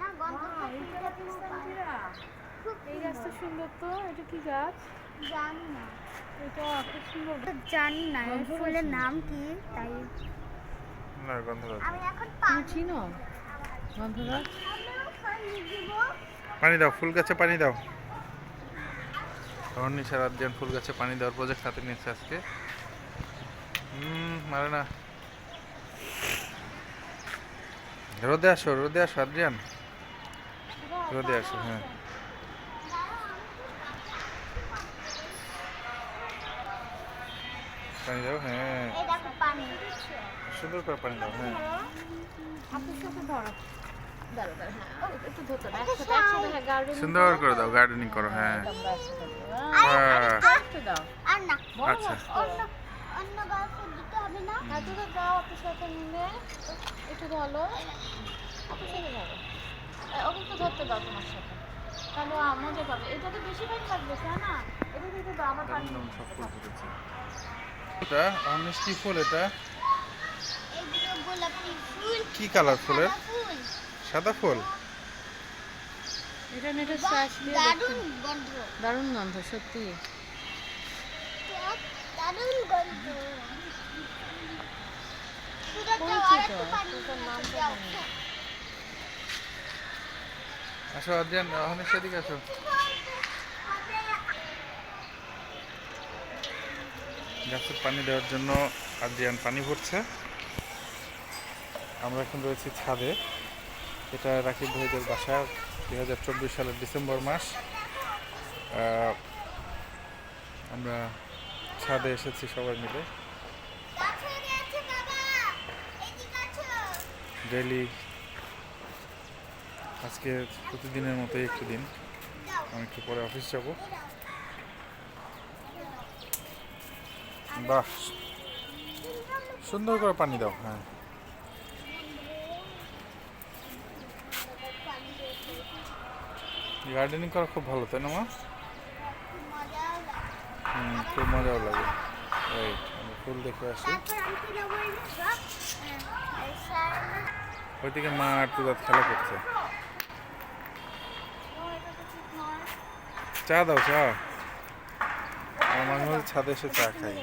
না গন্ধ Wow, এইটা ফুলটা পাকিস্তান খুব জিরা। খুব এই গাছটা সুন্দর তো এটা কি গাছ? জানি না। এটা খুব সুন্দর। জানি না ফুলের নাম কি? তাই না গন্ধ আমি এখন তুমি পানি চিনো? গন্ধরাজ পানি দাও ফুল গাছে পানি দাও। অর্নিশা রাজ্যান ফুল গাছে পানি দেওয়ার প্রজেক্ট হাতে নিয়েছে আজকে। হুম মারে না। রোদে আসো রোদে আসো আদ্রিয়ান। রোদে আসো হ্যাঁ। পানি দাও হ্যাঁ। এই দেখো পানি সুন্দর করে পানি দাও হ্যাঁ। হ্যাঁ। হ্যাঁ সুন্দর করে। দাও গার্ডেনিং করো হ্যাঁ। হ্যাঁ। দাও। আর আচ্ছা। অন্য গাছে দিতে হবে না। দাও আপনার সাথে নিলে। একটু ধরো। আপনার সাথে এ, ওকে একটু ধরতে দাও তোমার সাথে। তাহলে মজা পাবে এটাতে বেশি পানি লাগবে তাই না? এটা দিতে দাও আমার পানি সব ফুল ফুটেছে এটা কি ফুল এটা। এইগুলো গোলাপি ফুল কি কালার ফুলের? সাদা ফুল। সাদা ফুল? এটা নেটে শ্বাস দিয়ে দারুণ। গন্ধ। দারুণ গন্ধ সত্যি। দারুণ গন্ধ। আর একটু পানি দাও না। আসো আদ্রিয়ান অর্নিশ এদিকে আসো। গাছের পানি দেওয়ার জন্য আদ্রিয়ান পানি ভরছে। আমরা এখন রয়েছি ছাদে। এটা রাকিব ভাইদের বাসা দুই হাজার চব্বিশ সালের ডিসেম্বর মাস। আমরা ছাদে এসেছি সবাই মিলে। গাছে গেছে বাবা এদিকে আছো ডেইলি আজকে প্রতিদিনের মতোই একটু দিন। আমি একটু পরে অফিস যাব। বাহ! সুন্দর করে পানি দাও হ্যাঁ। গার্ডেনিং করা খুব ভালো, তাই না মা? হুম, খুব মজাও লাগে। রাইট ফুল দেখে আসি। ওইদিকে মা আর তুদাত খেলা করছে ও এটা তো ঠিক নয় চা দাও চা। আমার মাঝে মাঝে ছাদে এসে চা খাই।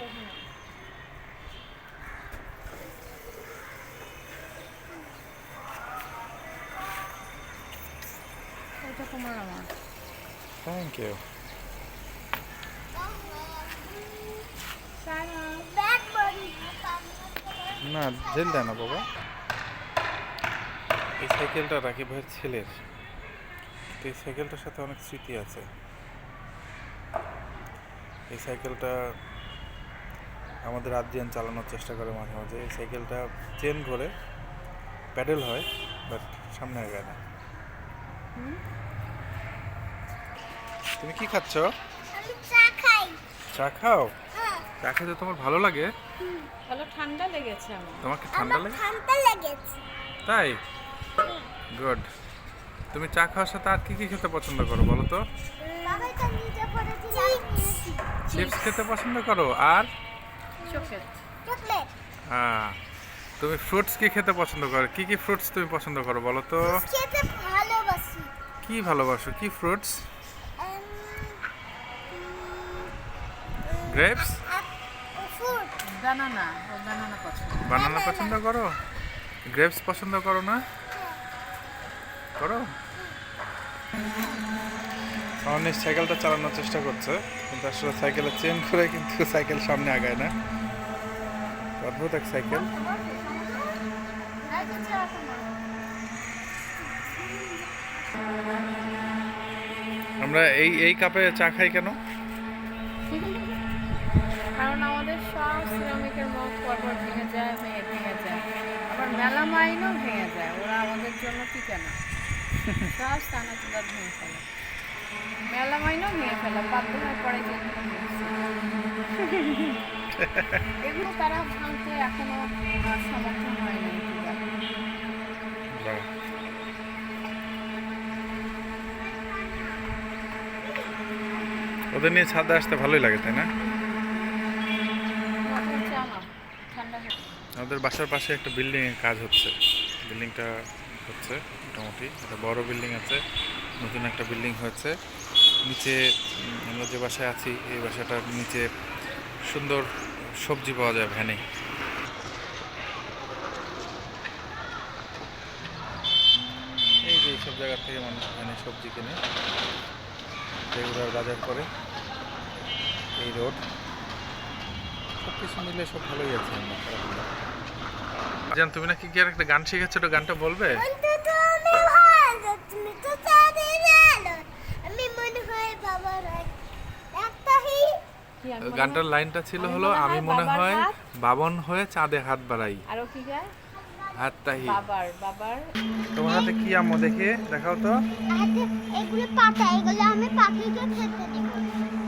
থ্যাংক ইউ না জেল দেয় না বাবা। এই সাইকেলটা রাকিব ভাইয়ের ছেলের এই সাইকেলটার সাথে অনেক স্মৃতি আছে। এই সাইকেলটা আমাদের আদ্রিয়ান চালানোর চেষ্টা করে মাঝে মাঝে। এই সাইকেলটা চেন ঘোরে প্যাডেল হয় বাট সামনে আগায় না। তুমি কি খাচ্ছ? চা খাও? হ্যাঁ। চা খেতে তোমার ভালো লাগে? ভালো ঠান্ডা লেগেছে আমার। তোমাকে ঠান্ডা লাগে ঠান্ডা লেগেছে। তাই? গুড। তুমি চা খাওয়ার সাথে আর কি কি খেতে পছন্দ করো বলো তো? বাবা এটা নিজে চিপস খেতে পছন্দ করো? আর? হ্যাঁ। তুমি ফ্রুটস কি খেতে পছন্দ করো? কি কি ফ্রুটস তুমি পছন্দ করো বলো তো? খেতে কি ভালোবাসো? কি ফ্রুটস? গ্রেপস? বানানা পছন্দ। বানানা পছন্দ করো? গ্রেপস পছন্দ করো না? করো? অনিশ সাইকেলটা চালানোর চেষ্টা করছে কিন্তু আসলে সাইকেলের চেন করে কিন্তু সাইকেল সামনে আগায় না। অদ্ভুত এক সাইকেল আমরা এই এই কাপে চা খাই কেন? কারণ আমাদের সব পরপর ভেঙে যায় ভেঙে ভেঙে যায়। আবার মেলা মাইনও ভেঙে যায় ওরা আমাদের জন্য কি কেন? সব স্থানে ভেঙে ফেলে। মেলা মাইনও হয়ে পড়ে যে এগুলো তারা ভাঙতে এখনও সমর্থন হয়নি ওদের নিয়ে ছাদে আসতে ভালোই লাগে তাই না? আমাদের বাসার পাশে একটা বিল্ডিং কাজ হচ্ছে। বিল্ডিংটা হচ্ছে মোটামুটি। একটা বড় বিল্ডিং আছে। নতুন একটা বিল্ডিং হয়েছে। নিচে আমরা যে বাসায় আছি, এই বাসাটার নিচে সুন্দর সবজি পাওয়া যায় ভ্যানে। এই যে সব জায়গা থেকে মানুষ ভ্যানে সবজি কেনে। রেগুলার বাজার করে। এই রোড। সব কিছু মিলে সব ভালোই আছে। জান, তুমি নাকি কি আর একটা গান শিখেছো? গানটা বলবে? তুমি তো চাঁদে গেলো আমি মনে হয় বাবার আমি গানটার লাইনটা ছিল হলো আমি মনে হয় হাত। বাবন হয়ে চাঁদে হাত বাড়াই। আরও কি গায়? হাত তাহি বাবার বাবার। তোমার হাতে কি আম্মু দেখি? দেখাও তো। এগুলো পাতা এগুলো আমি পাখিকে খেতে দিব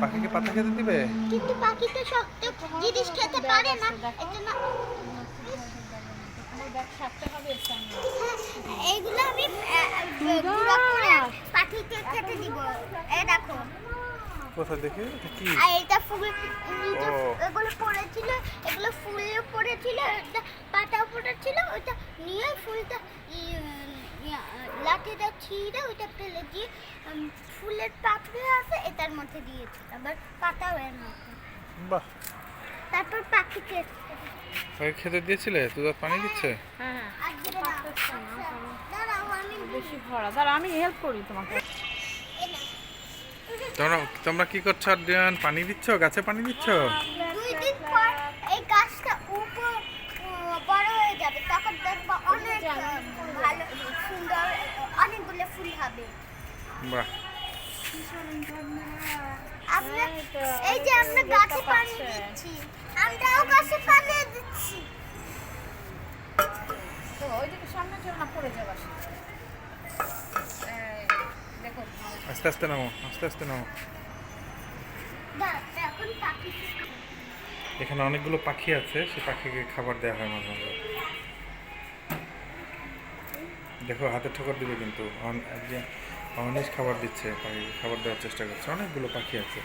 পাখিকে পাতা খেতে দিবে? কিন্তু পাখি তো শক্ত জিনিস খেতে পারে না এজন্য আমার ব্যাগ হবে সামনে। হ্যাঁ, এইগুলো আমি আহ, গুঁড়ো করে পাখিকে খেতে দিব। এই দেখো। কোথা দেখি? এটা কি? আর এটা ফুল নিচে। এগুলো পড়েছিল এগুলো ফুল পড়েছিল এটা পাতাও পড়েছিল ওইটা নিয়ে ফুলটা লাঠিটা ছিঁড়ে ওইটা ফেলে দিয়ে ফুলের পাপড়ি আছে এটার মধ্যে দিয়েছি আবার পাতাও এর মধ্যে। বাহ। তারপর পাখিকে পাখি খেতে দিয়েছিলে? দুধ পানি দিচ্ছে? হ্যাঁ বেশি ভরা। দাঁড়া আমি হেল্প করি তোমাকে। তোমরা তোমরা কি করছ আদ্রিয়ান পানি দিচ্ছ? গাছে পানি দিচ্ছ? দুই দিন পর এই গাছটা উপর বড় হয়ে যাবে। তখন দেখব অনেক ভালো সুন্দর অনেকগুলো ফুল হবে। বাহ। আমরা এই যে আমরা গাছে পানি দিচ্ছি। আমরাও গাছে পানি দিচ্ছি। তো ওই সামনে চল না পড়ে যাবার দেখো আস্তে আস্তে নামো আস্তে আস্তে নামো। এখন অনেকগুলো পাখি আছে সেই পাখিকে খাবার দেওয়া হয় মাঝে মাঝে। দেখো হাতে ঠোকর দিবে কিন্তু। অন- যে খাবার দিচ্ছে পাখিকে খাবার দেওয়ার চেষ্টা করছে। অনেকগুলো পাখি আছে।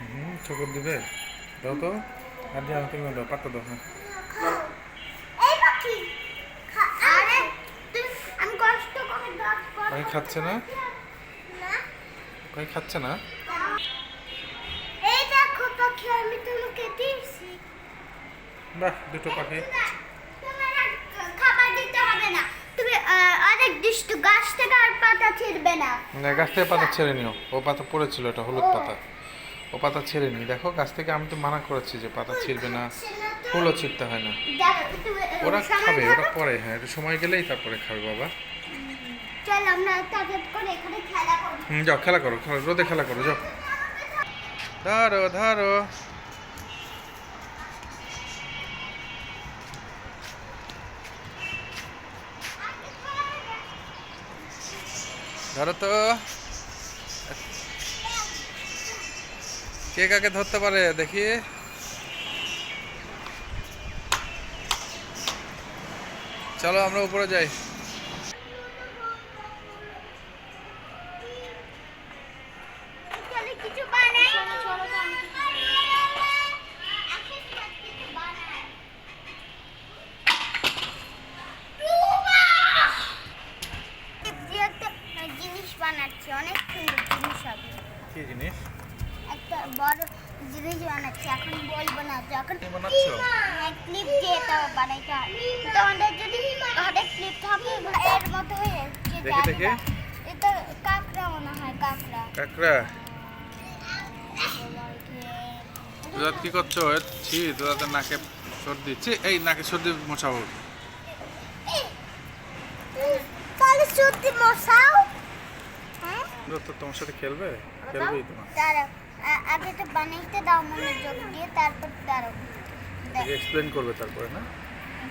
হুম ঠোকর দিবে। দাও তো। আর দিয়ে তুমি দাও পাতা দাও হ্যাঁ এই পাখি খা- আরে তুই আমি কষ্ট করে পাখি খাচ্ছে না? না পাখি খাচ্ছে না? এই দেখো পাখি আমি তোমাকে দিয়েছি। বাহ দুটো পাখি। তোমার খাবার দিতে হবে না। তুমি অনেক দুষ্টু গাছ থেকে আর পাতা ছিঁড়বে না। না, গাছ থেকে পাতা ছেড়ে নিও। ও পাতা পড়েছিল এটা হলুদ পাতা। ও পাতা ছেড়ে নি। দেখো গাছ থেকে আমি তো মানা করেছি যে পাতা ছিঁড়বে না। ফুলও ছিঁড়তে হয় না। ওরা খাবে ওরা পরে হ্যাঁ একটু সময় গেলেই তারপরে খাবে বাবা। চল, আমরা তাদের করে এখানে খেলা করি হুম, যাও, খেলা করো, খেলা, রোদে খেলা করো, যাও। ধরো ধরো। ধরো তো। কে কাকে ধরতে পারে, দেখি। চলো, আমরা উপরে যাই। জিনিস বানাচ্ছি এখন বলব না যখন ক্লিপ দিয়ে তো বানাইতে হয়। তোমাদের যদি ক্লিপ থাকে এর মতো হয়ে দেখি, দেখি। এটা কাঁকড়া মনে হয় কাঁকড়া। কাকড়া? তোরা কি করছ? ছি তোদের নাকে সর্দি ছি এই নাকে সর্দি মশাও। তাহলে সত্যি মশাও? হ্যাঁ? তো তোমার সাথে খেলবে? খেলবেই তোমার আগে তো বানাইতে দাও মনোযোগ দিয়ে তারপর দাও এক্সপ্লেন করবে তারপরে না?